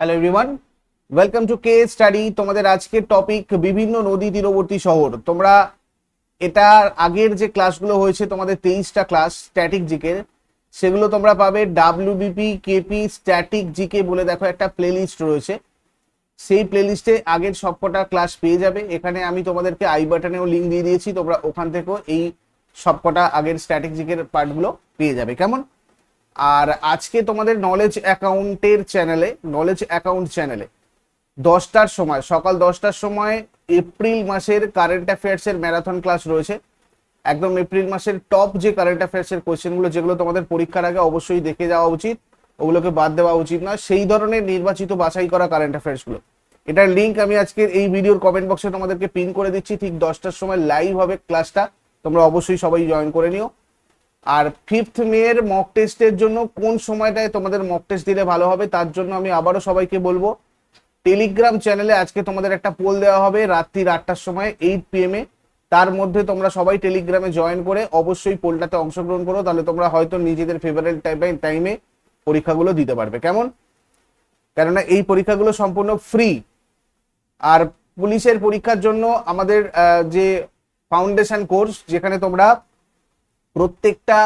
Hello everyone welcome to K study তোমাদের আজকের topic বিভিন্ন নদী তীরবর্তী শহর। তোমরা এটার আগের যে ক্লাসগুলো হয়েছে, তোমাদের তেইশটা ক্লাস স্ট্যাটিক জিকের সেগুলো তোমরা পাবে ডাব্লিউবিপি কেপি স্ট্যাটিক জিকে বলে দেখো একটা প্লেলিস্ট রয়েছে। সেই প্লেলিস্টে আগের সবকটা ক্লাস পেয়ে যাবে। এখানে আমি তোমাদেরকে আই বাটনেও লিঙ্ক দিয়ে দিয়েছি। তোমরা ওখান থেকেও এই সবকটা আগের স্ট্যাটিক জিকের পার্টগুলো পেয়ে যাবে। কেমন? আর আজকে তোমাদের নলেজ অ্যাকাউন্টের চ্যানেলে নলেজ অ্যাকাউন্ট চ্যানেলে দশটার সময়, সকাল দশটার সময় এপ্রিল মাসের কারেন্ট অ্যাফেয়ার্সের ম্যারাথন ক্লাস রয়েছে। একদম এপ্রিল মাসের টপ যে কারেন্ট অ্যাফেয়ার্সের কোয়েশ্চেনগুলো যেগুলো তোমাদের পরীক্ষার আগে অবশ্যই দেখে যাওয়া উচিত, ওগুলোকে বাদ দেওয়া উচিত না সেই ধরনের নির্বাচিত বাছাই করা কারেন্ট অ্যাফেয়ার্সগুলো এটার লিঙ্ক আমি আজকের এই ভিডিওর কমেন্ট বক্সে তোমাদেরকে পিন করে দিচ্ছি। ঠিক দশটার সময় লাইভ হবে ক্লাসটা তোমরা অবশ্যই সবাই জয়েন করে নিও। আর ফিফথ মে এর মক টেস্টের জন্য কোন সময়টায় তোমাদের মক টেস্ট দিলে ভালো হবে, তার জন্য আমি আবারও সবাইকে বলব টেলিগ্রাম চ্যানেলে আজকে তোমাদের একটা পোল দেওয়া হবে রাত্রির আটটার সময় এইট পিএম এ। তার মধ্যে তোমরা সবাই টেলিগ্রামে জয়েন করে অবশ্যই পোলটাতে অংশগ্রহণ করো, তাহলে তোমরা হয়তো নিজেদের ফেভারিট টাইমে পরীক্ষাগুলো দিতে পারবে। কেমন? কেননা এই পরীক্ষাগুলো সম্পূর্ণ ফ্রি আর পুলিশের পরীক্ষার জন্য আমাদের যে ফাউন্ডেশন কোর্স যেখানে তোমরা প্রত্যেকটা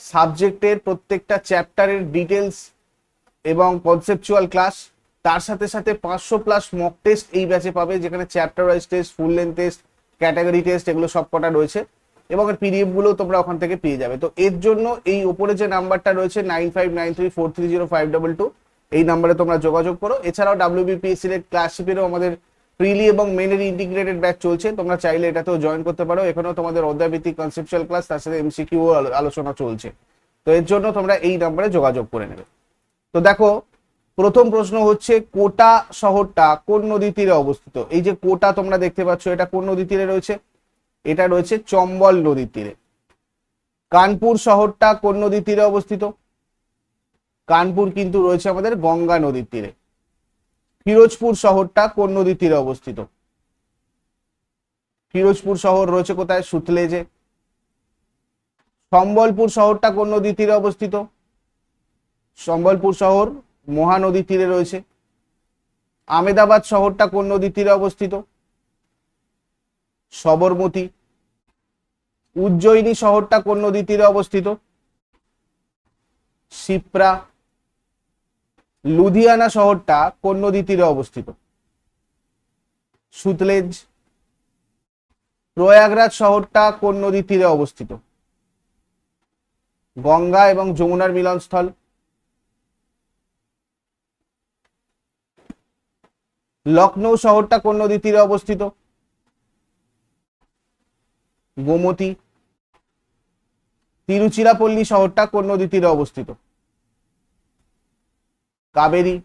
সাবজেক্টের, প্রত্যেকটা চ্যাপ্টারের ডিটেলস এবং কনসেপচুয়াল ক্লাস। তার সাথে সাথে পাঁচশো প্লাস মক টেস্ট এই ব্যাচে পাবে, যেখানে chapter wise test full length test category test এগুলো সব কটা রয়েছে এবং এর পিডিএফগুলো তোমরা ওখান থেকে পেয়ে যাবে। তো এর জন্য এই ওপরে যে নাম্বারটা রয়েছে nine five nine three four three zero five double two এই নাম্বারে তোমরা যোগাযোগ করো। এছাড়াও ডাব্লিউবিপিএসসি এর ক্লাসশিপেরও আমাদের প্রিলি এবং মেনের ইন্টিগ্রেটেড ব্যাচ চলছে, তোমরা চাইলে এটাতেও জয়েন করতে পারো। এখানেও তোমাদের অধ্যায়ভিত্তিক কনসেপচুয়াল ক্লাস তার সাথে এমসিকিউ আলোচনা চলছে। তো এর জন্য তোমরা এই নাম্বারে যোগাযোগ করে নেবে। তো দেখো, প্রথম প্রশ্ন হচ্ছে, কোটা শহরটা কোন নদী তীরে অবস্থিত? এই যে কোটা তোমরা দেখতে পাচ্ছ, এটা কোন নদী তীরে রয়েছে? এটা রয়েছে চম্বল নদীর তীরে। কানপুর শহরটা কোন নদীর তীরে অবস্থিত? কানপুর কিন্তু রয়েছে আমাদের গঙ্গা নদীর তীরে। ফিরোজপুর শহরটা কোন নদীর তীরে অবস্থিত? ফিরোজপুর শহর রয়েছে কোথায়? সুতলেজে। সম্বলপুর শহরটা কোন নদীর তীরে অবস্থিত? সম্বলপুর শহর মহানদীর তীরে রয়েছে। আমেদাবাদ শহরটা কোন নদীর তীরে অবস্থিত? সবরমতী। উজ্জয়িনী শহরটা কোন নদীর তীরে অবস্থিত? শিপ্রা। লুধিয়ানা শহরটা কোন নদীর তীরে অবস্থিত? সুতলেজ। প্রয়াগরাজ শহরটা কোন নদীর তীরে অবস্থিত? গঙ্গা এবং যমুনার মিলনস্থল। লখনৌ শহরটা কোন নদীর তীরে অবস্থিত? গোমতী। তিরুচিরাপল্লী শহরটা কোন নদীর তীরে অবস্থিত? কাবেরী।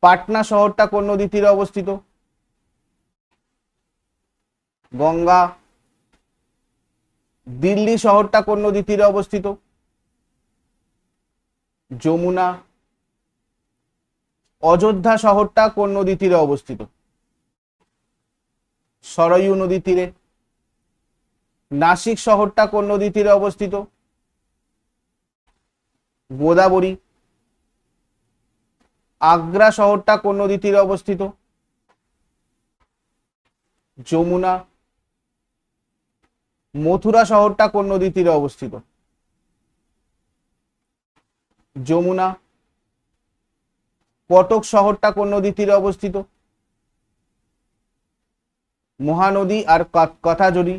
পাটনা শহরটা কোন নদীর তীরে অবস্থিত? গঙ্গা। দিল্লি শহরটা কোন নদীর তীরে অবস্থিত? যমুনা। অযোধ্যা শহরটা কোন নদীর তীরে অবস্থিত? সরয়ু নদীর তীরে। নাসিক শহরটা কোন নদীর তীরে অবস্থিত? গোদাবরী। আগ্রা শহরটা কোন নদী তীরে অবস্থিত? যমুনা। মথুরা শহরটা কোন নদী তীরে অবস্থিত? যমুনা। কটক শহরটা কোন নদী তীরে অবস্থিত? মহানদী আর কথাজড়ি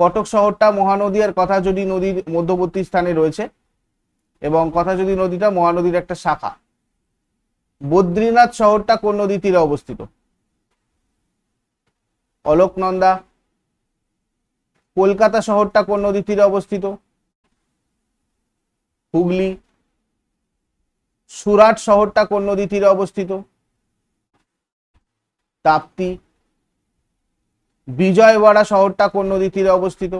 কটক শহরটা মহানদী আর কথাজড়ি নদীর মধ্যবর্তী স্থানে রয়েছে। এবং কথাজড়ি নদীটা মহানদীর একটা শাখা, বদ্রীনাথ শহরটা কোন নদীর তীরে অবস্থিত? অলোকনন্দা, কলকাতা শহরটা কোন নদীর তীরে অবস্থিত? হুগলি, সুরাট শহরটা কোন নদীর তীরে অবস্থিত? তাপ্তি, বিজয়ওয়াড়া শহরটা কোন নদীর তীরে অবস্থিত?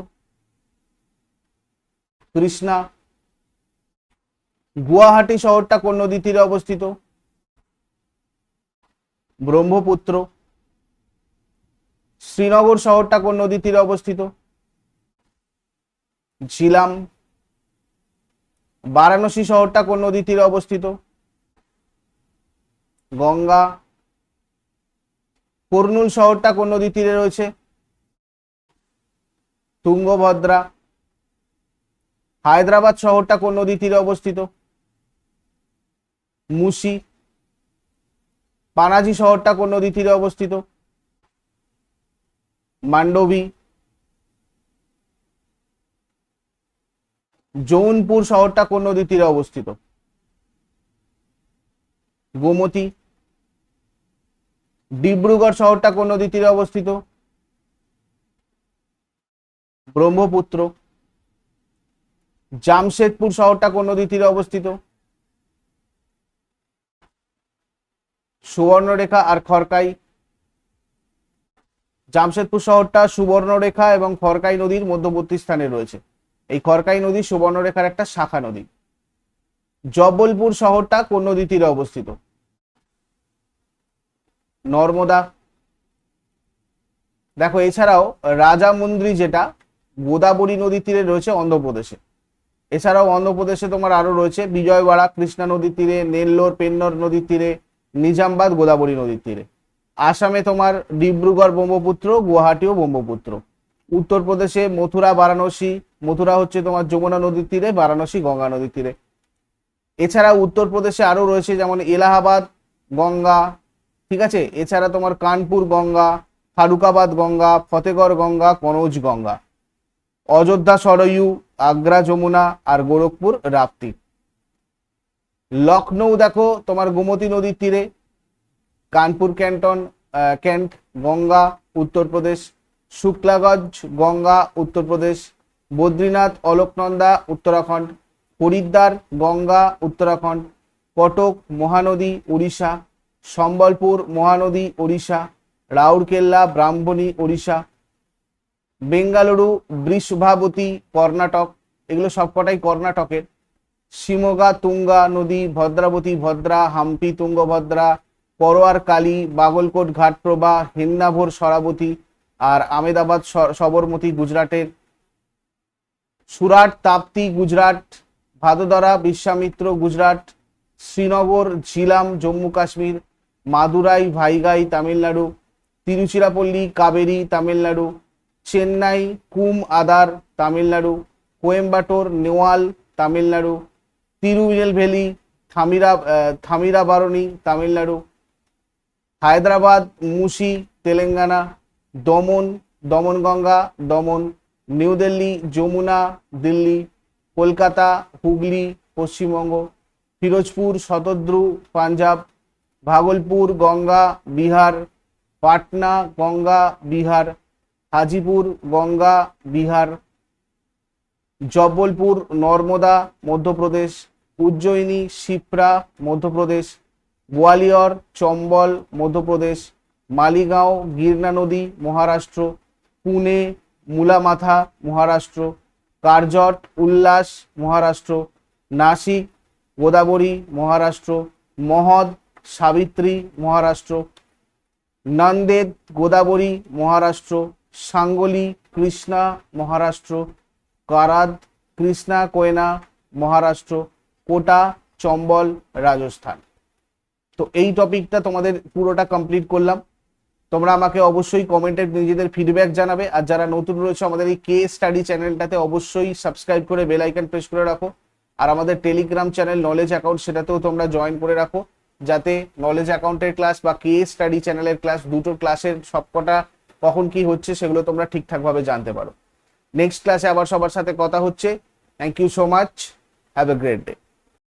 কৃষ্ণা গুয়াহাটি শহরটা কোন নদীর তীরে অবস্থিত? ব্রহ্মপুত্র। শ্রীনগর শহরটা কোন নদীর তীরে অবস্থিত? ঝিলাম। বারাণসী শহরটা কোন নদীর তীরে অবস্থিত? গঙ্গা। কর্নুল শহরটা কোন নদীর তীরে রয়েছে? তুঙ্গভদ্রা। হায়দ্রাবাদ শহরটা কোন নদীর তীরে অবস্থিত? মুসি, পানাজি শহরটা কোন নদীর তীরে অবস্থিত? মান্ডবী, জৌনপুর শহরটা কোন নদীর তীরে অবস্থিত? গোমতী, ডিব্রুগড় শহরটা কোন নদীর তীরে অবস্থিত? ব্রহ্মপুত্র, জামশেদপুর শহরটা কোন নদীর তীরে অবস্থিত? সুবর্ণরেখা আর খরকাই জামশেদপুর শহরটা সুবর্ণরেখা এবং খরকাই নদীর মধ্যবর্তী স্থানে রয়েছে। এই খরকাই নদী সুবর্ণরেখার একটা শাখা নদী। জব্বলপুর শহরটা কোন নদী তীরে অবস্থিত? নর্মদা। দেখো, এছাড়াও রাজামন্দ্রি যেটা, গোদাবরী নদীর তীরে রয়েছে অন্ধ্রপ্রদেশে। এছাড়াও অন্ধ্রপ্রদেশে তোমার আরও রয়েছে বিজয়ওয়াড়া, কৃষ্ণা নদীর তীরে, নেল্লোর, পেন্নর নদীর তীরে নিজামবাদ গোদাবরী নদীর তীরে। আসামে তোমার ডিব্রুগড় ব্রহ্মপুত্র, গুয়াহাটিও ব্রহ্মপুত্র। উত্তরপ্রদেশে মথুরা, বারাণসী, মথুরা হচ্ছে তোমার যমুনা নদীর তীরে, বারাণসী, গঙ্গা নদীর তীরে। এছাড়া উত্তরপ্রদেশে আরও রয়েছে যেমন এলাহাবাদ, গঙ্গা, ঠিক আছে? এছাড়া তোমার কানপুর গঙ্গা, ফারুকাবাদ গঙ্গা, ফতেগড় গঙ্গা, কনৌজ গঙ্গা। অযোধ্যা, সরয়ু, আগ্রা, যমুনা আর গোরখপুর, রাপ্তি। লখনৌ দেখো, তোমার গোমতী নদীর তীরে। Kanpur cantonment cantt, Ganga, Uttar Pradesh. শুক্লাগঞ্জ, Ganga, Uttar Pradesh. Badrinath, Alaknanda, Uttarakhand. Haridwar, Ganga, Uttarakhand. Cuttack, Mahanadi Orissa Sambalpur, Mahanadi, Odisha. Rourkela, Brahmani, Odisha. Bengaluru, Vrishabhavathi, Karnataka. এগুলো সবকটাই কর্ণাটকের। শিমোগা, তুঙ্গা নদী, ভদ্রাবতী ভদ্রা, হাম্পি, তুঙ্গভদ্রা পরোয়ার কালী, বাগলকোট ঘাটপ্রভা, হিন্নাভোর সরাবতী আর আমেদাবাদ সবরমতী গুজরাটের সুরাট, তাপ্তি গুজরাট, ভাদোদরা, বিশ্বামিত্র গুজরাট, শ্রীনগর, ঝিলাম, জম্মু কাশ্মীর, মাদুরাই, ভাইগাই, তামিলনাড়ু, তিরুচিরাপল্লী, কাবেরী, তামিলনাড়ু, চেন্নাই, কুম, আদার, তামিলনাড়ু, কোয়েম্বাটোর, নেওয়াল, তামিলনাড়ু তিরুনেলভেলি থামিরা থামিরাবারণী, তামিলনাড়ু, হায়দ্রাবাদ মুসি তেলেঙ্গানা, দমন, দমনগঙ্গা, দমন, নিউ দিল্লি, যমুনা, দিল্লি, কলকাতা, হুগলি, পশ্চিমবঙ্গ, ফিরোজপুর, শতদ্রু, পাঞ্জাব, ভাগলপুর, গঙ্গা, বিহার, পাটনা, গঙ্গা, বিহার, হাজিপুর, গঙ্গা, বিহার জব্বলপুর নর্মদা, মধ্যপ্রদেশ, উজ্জয়িনী, শিপ্রা, মধ্যপ্রদেশ, গোয়ালিয়র, চম্বল, মধ্যপ্রদেশ, মালিগাঁও, গিরনা নদী, মহারাষ্ট্র, পুনে, মুলামাথা, মহারাষ্ট্র, কারজট, উল্লাস, মহারাষ্ট্র, নাসিক, গোদাবরী, মহারাষ্ট্র, মহদ, সাবিত্রী, মহারাষ্ট্র, নন্দেদ, গোদাবরী, মহারাষ্ট্র, সাঙ্গলি, কৃষ্ণা, মহারাষ্ট্র কারাদ, কৃষ্ণা, কোয়না, মহারাষ্ট্র, কোটা, চম্বল, রাজস্থান। তো এই টপিকটা তোমাদের পুরোটা কমপ্লিট করলাম। তোমরা আমাকে অবশ্যই কমেন্টে নিজেদের ফিডব্যাক জানাবে। আর যারা নতুন রয়েছে, আমাদের এই কে স্টাডি চ্যানেলটাতে অবশ্যই সাবস্ক্রাইব করে বেল আইকন প্রেস করে রাখো। আর আমাদের টেলিগ্রাম চ্যানেল নলেজ অ্যাকাউন্ট সেটাতেও তোমরা জয়েন করে রাখো। যাতে নলেজ অ্যাকাউন্টের ক্লাস বা কে স্টাডি চ্যানেলের ক্লাস দুটো ক্লাসের সবকটা কখন কি হচ্ছে, সেগুলো তোমরা ঠিকঠাকভাবে জানতে পারো। নেক্সট ক্লাসে আবার সবার সাথে কথা হচ্ছে। Thank you so much have a great day